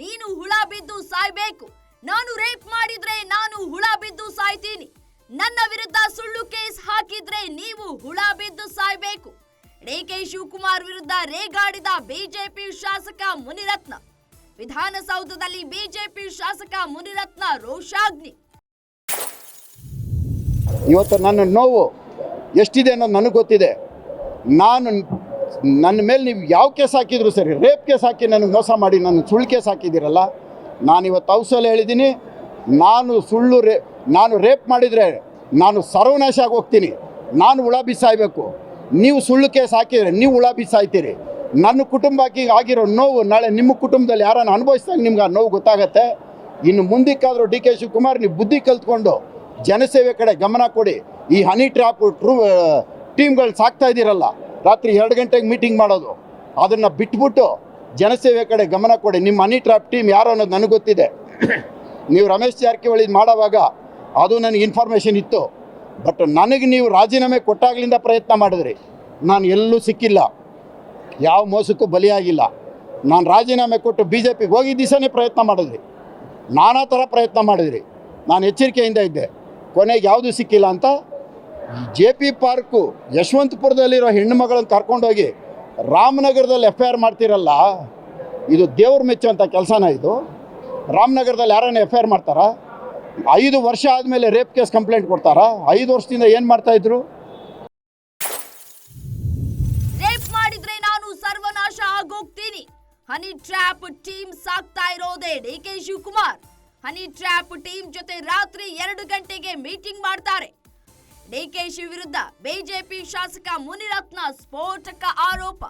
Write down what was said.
ನೀನು ಹುಳ ಬಿದ್ದು ಸಾಯ್ಬೇಕು. ನಾನು ರೇಪ್ ಮಾಡಿದ್ರೆ ನಾನು ಹುಳ ಬಿದ್ದು ಸಾಯ್ತೀನಿ. ನನ್ನ ವಿರುದ್ಧ ಸುಳ್ಳು ಕೇಸ್ ಹಾಕಿದ್ರೆ ನೀವು ಹುಳ ಬಿದ್ದು ಸಾಯ್ಬೇಕು. ಡಿಕೆ ಶಿವಕುಮಾರ್ ವಿರುದ್ಧ ರೇಗಾಡಿದ ಬಿಜೆಪಿ ಶಾಸಕ ಮುನಿರತ್ನ. ವಿಧಾನಸೌಧದಲ್ಲಿ ಬಿಜೆಪಿ ಶಾಸಕ ಮುನಿರತ್ನ ರೋಷಾಗ್ನಿ. ಇವತ್ತು ನನ್ನ ನೋವು ಎಷ್ಟಿದೆ ಅನ್ನೋದು ನನಗೆ ಗೊತ್ತಿದೆ. ನಾನು ನನ್ನ ಮೇಲೆ ನೀವು ಯಾವ ಕೇಸ್ ಹಾಕಿದ್ರು ಸರಿ ರೇಪ್ ಕೇಸ್ ಹಾಕಿ ನನಗೆ ಮೋಸ ಮಾಡಿ, ನನ್ನ ಸುಳ್ಳು ಕೇಸ್ ಹಾಕಿದ್ದೀರಲ್ಲ, ನಾನು ಇವತ್ತು ಹೌಸಲ್ಲಿ ಹೇಳಿದ್ದೀನಿ, ನಾನು ಸುಳ್ಳು ರೇ, ನಾನು ರೇಪ್ ಮಾಡಿದರೆ ನಾನು ಸರ್ವನಾಶ ಆಗಿ ಹೋಗ್ತೀನಿ, ನಾನು ಹುಳ ಬಿಸಾಯ್ಬೇಕು, ನೀವು ಸುಳ್ಳು ಕೇಸ್ ಹಾಕಿದರೆ ನೀವು ಹುಳ ಬಿಸಾಯ್ತೀರಿ. ನನ್ನ ಕುಟುಂಬಕ್ಕೆ ಆಗಿರೋ ನೋವು, ನಾಳೆ ನಿಮ್ಮ ಕುಟುಂಬದಲ್ಲಿ ಯಾರನ್ನು ಅನುಭವಿಸಿದಾಗ ನಿಮ್ಗೆ ಆ ನೋವು ಗೊತ್ತಾಗತ್ತೆ. ಇನ್ನು ಮುಂದಕ್ಕಾದರೂ ಡಿ ಕೆ ಶಿವಕುಮಾರ್, ನೀವು ಬುದ್ಧಿ ಕಲ್ತ್ಕೊಂಡು ಜನಸೇವೆ ಕಡೆ ಗಮನ ಕೊಡಿ. ಈ ಹನಿ ಟ್ರ್ಯಾಪ್ ಟ್ರೂ ಟೀಮ್ಗಳು ಸಾಕ್ತಾ ಇದ್ದೀರಲ್ಲ ರಾತ್ರಿ ಎರಡು ಗಂಟೆಗೆ ಮೀಟಿಂಗ್ ಮಾಡೋದು. ಅದನ್ನು ಬಿಟ್ಬಿಟ್ಟು ಜನಸೇವೆ ಕಡೆ ಗಮನ ಕೊಡಿ. ನಿಮ್ಮ ಮನಿ ಟ್ರಾಪ್ ಟೀಮ್ ಯಾರು ಅನ್ನೋದು ನನಗೆ ಗೊತ್ತಿದೆ. ನೀವು ರಮೇಶ್ ಜಾರಕಿಹೊಳಿ ಮಾಡೋವಾಗ ಅದು ನನಗೆ ಇನ್ಫಾರ್ಮೇಷನ್ ಇತ್ತು. ಬಟ್ ನನಗೆ ನೀವು ರಾಜೀನಾಮೆ ಕೊಟ್ಟಾಗ್ಲಿಂದ ಪ್ರಯತ್ನ ಮಾಡಿದ್ರಿ. ನಾನು ಎಲ್ಲೂ ಸಿಕ್ಕಿಲ್ಲ. ಯಾವ ಮೋಸಕ್ಕೂ ಬಲಿಯಾಗಿಲ್ಲ. ನಾನು ರಾಜೀನಾಮೆ ಕೊಟ್ಟು ಬಿ ಜೆ ಪಿಗೆ ಹೋಗಿ ದಿವಸನೇ ಪ್ರಯತ್ನ ಮಾಡಿದ್ರಿ. ನಾನಾ ಥರ ಪ್ರಯತ್ನ ಮಾಡಿದ್ರಿ. ನಾನು ಎಚ್ಚರಿಕೆಯಿಂದ ಇದ್ದೆ. ಕೊನೆಗೆ ಯಾವುದು ಸಿಕ್ಕಿಲ್ಲ ಅಂತ ಜೆ ಪಿ ಪಾರ್ಕು ಯಶವಂತಪುರದಲ್ಲಿರೋ ಹೆಣ್ಣು ಮಗಳನ್ನು ಕರ್ಕೊಂಡೋಗಿ ರಾಮನಗರದಲ್ಲಿ ಎಫ್ ಐ ಆರ್ ಮಾಡ್ತಿರಲ್ಲ, ಇದು ದೇವ್ರ ಮೆಚ್ಚುವಂಥ ಕೆಲಸನ ಇದು. ರಾಮನಗರದಲ್ಲಿ ಯಾರನ್ನ ಎಫ್ ಐ ಆರ್ ಮಾಡ್ತಾರಾ? ಐದು ವರ್ಷ ಆದಮೇಲೆ ರೇಪ್ ಕೇಸ್ ಕಂಪ್ಲೇಂಟ್ ಕೊಡ್ತಾರಾ? ಐದು ವರ್ಷದಿಂದ ಏನು ಮಾಡ್ತಾಯಿದ್ರು ರೇಪ್ ಮಾಡಿದ್ರೆ ನಾನು ಸರ್ವನಾಶ ಆಗೋಗ್ತೀನಿ. ಹನಿ ಟ್ರ್ಯಾಪ್ ಟೀಮ್ ಸಾಕ್ತಾ ಇರೋದೇ D K Shivakumar. Honey trap team ಜೊತೆ ರಾತ್ರಿ ಎರಡು ಗಂಟೆಗೆ ಮೀಟಿಂಗ್ ಮಾಡ್ತಾರೆ. ಡಿಕೆಶಿ ವಿರುದ್ಧ ಬಿಜೆಪಿ ಶಾಸಕ ಮುನಿರತ್ನ ಸ್ಫೋಟಕ ಆರೋಪ.